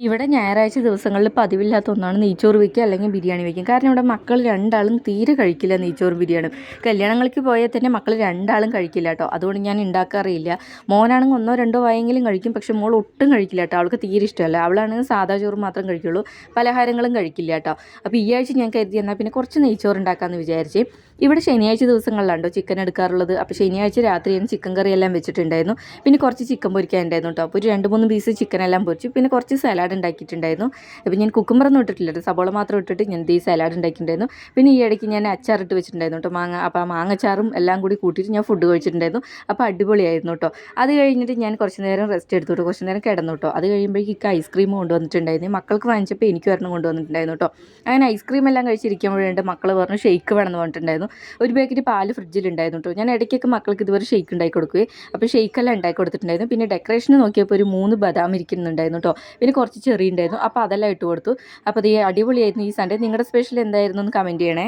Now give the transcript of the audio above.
ഇവിടെ ഞായറാഴ്ച ദിവസങ്ങളിൽ പതിവില്ലാത്ത ഒന്നാണ് നെയ്ച്ചോറ് വയ്ക്കുക അല്ലെങ്കിൽ ബിരിയാണി വയ്ക്കും കാരണം ഇവിടെ മക്കൾ രണ്ടാളും തീരെ കഴിക്കില്ല നെയ്ച്ചോറും ബിരിയാണി. കല്യാണങ്ങൾക്ക് പോയാൽ തന്നെ മക്കൾ രണ്ടാളും കഴിക്കില്ല കേട്ടോ. അതുകൊണ്ട് ഞാൻ ഉണ്ടാക്കാറില്ല. മോനാണെങ്കിൽ ഒന്നോ രണ്ടോ വായെങ്കിലും കഴിക്കും. പക്ഷേ മോൾ ഒട്ടും കഴിക്കില്ല കേട്ടോ. അവൾക്ക് തീരെ ഇഷ്ടമല്ല. അവളാണെങ്കിൽ സാധാ ചോറ് മാത്രം കഴിക്കുള്ളൂ. പലഹാരങ്ങളും കഴിക്കില്ല കേട്ടോ. അപ്പോൾ ഈ ആഴ്ച ഞാൻ കരുതി എന്നാൽ പിന്നെ കുറച്ച് നെയ്ച്ചോറ് ഉണ്ടാക്കാമെന്ന് വിചാരിച്ച് ഇവിടെ ശനിയാഴ്ച ദിവസങ്ങളിലാണ്ടോ ചിക്കൻ എടുക്കാറുള്ളത്? അപ്പോൾ ശനിയാഴ്ച രാത്രി ഞാൻ ചിക്കൻ കറി എല്ലാം വെച്ചിട്ടുണ്ടായിരുന്നു. പിന്നെ കുറച്ച് ചിക്കൻ പൊരിക്കാനുണ്ടായിരുന്നു കേട്ടോ. അപ്പോൾ ഒരു രണ്ട് മൂന്ന് പീസ് ചിക്കൻ എല്ലാം പൊരിച്ചു. പിന്നെ കുറച്ച് സലാഡ് ഉണ്ടാക്കിയിട്ടുണ്ടായിരുന്നു. അപ്പോൾ ഞാൻ കുക്കുമ്പറൊന്നും ഇട്ടിട്ടില്ല. സബോള മാത്രം ഇട്ടിട്ട് ഞാൻ ഈ സലാഡ് ഉണ്ടാക്കിയിട്ടുണ്ടായിരുന്നു. പിന്നെ ഈ ഇടയ്ക്ക് ഞാൻ അച്ചാർ ഇട്ട് വെച്ചിട്ടുണ്ടായിരുന്നു കേട്ടോ. മാങ്ങ അപ്പോൾ ആ മാങ്ങച്ചാറും എല്ലാം കൂടി കൂട്ടിയിട്ട് ഞാൻ ഫുഡ് കഴിച്ചിട്ടുണ്ടായിരുന്നു. അപ്പോൾ അടിപൊളിയായിരുന്നു കേട്ടോ. അത് കഴിഞ്ഞിട്ട് ഞാൻ കുറച്ച് നേരം റെസ്റ്റ് എടുത്തു കുറച്ച് നേരം കിടന്നു കേട്ടോ. അത് കഴിയുമ്പോഴേക്ക് ഐസ്ക്രീം കൊണ്ടുവന്നിട്ടുണ്ടായിരുന്നു. മക്കൾക്ക് വാങ്ങിച്ചപ്പോൾ എനിക്ക് ഒരെണ്ണം കൊണ്ടുവന്നിട്ടുണ്ടായിരുന്നു കേട്ടോ. അങ്ങനെ ഐസ്ക്രീം എല്ലാം കഴിച്ചിരിക്കുമ്പോഴുണ്ട് മക്കൾ പറഞ്ഞു ഷെയ്ക്ക് വേണമെന്ന് പറഞ്ഞിട്ടുണ്ടായിരുന്നു. ഒരു പാക്കറ്റ് പാൽ ഫ്രിഡ്ജിലുണ്ടായിരുന്നു കേട്ടോ. ഞാൻ ഇടയ്ക്കൊക്കെ മക്കൾക്ക് ഇതുവരെ ഷെയ്ക്ക് ഉണ്ടാക്കി കൊടുക്കുകയും അപ്പോൾ ഷെയ്ക്കെല്ലാം ഉണ്ടാക്കി കൊടുത്തിട്ടുണ്ടായിരുന്നു. പിന്നെ ഡെക്കറേഷൻ നോക്കിയപ്പോൾ ഒരു മൂന്ന് ബദാം ഇരിക്കുന്നുണ്ടായിരുന്നു കേട്ടോ. പിന്നെ കുറച്ച് ചെറിയ ഉണ്ടായിരുന്നു. അപ്പോൾ അതെല്ലാം ഇട്ട് കൊടുത്തു. അപ്പോൾ ഇത് അടിപൊളിയായിരുന്നു ഈ സൺഡേ നിങ്ങളുടെ സ്പെഷ്യൽ എന്തായിരുന്നു? എന്ന് കമന്റ് ചെയ്യണേ.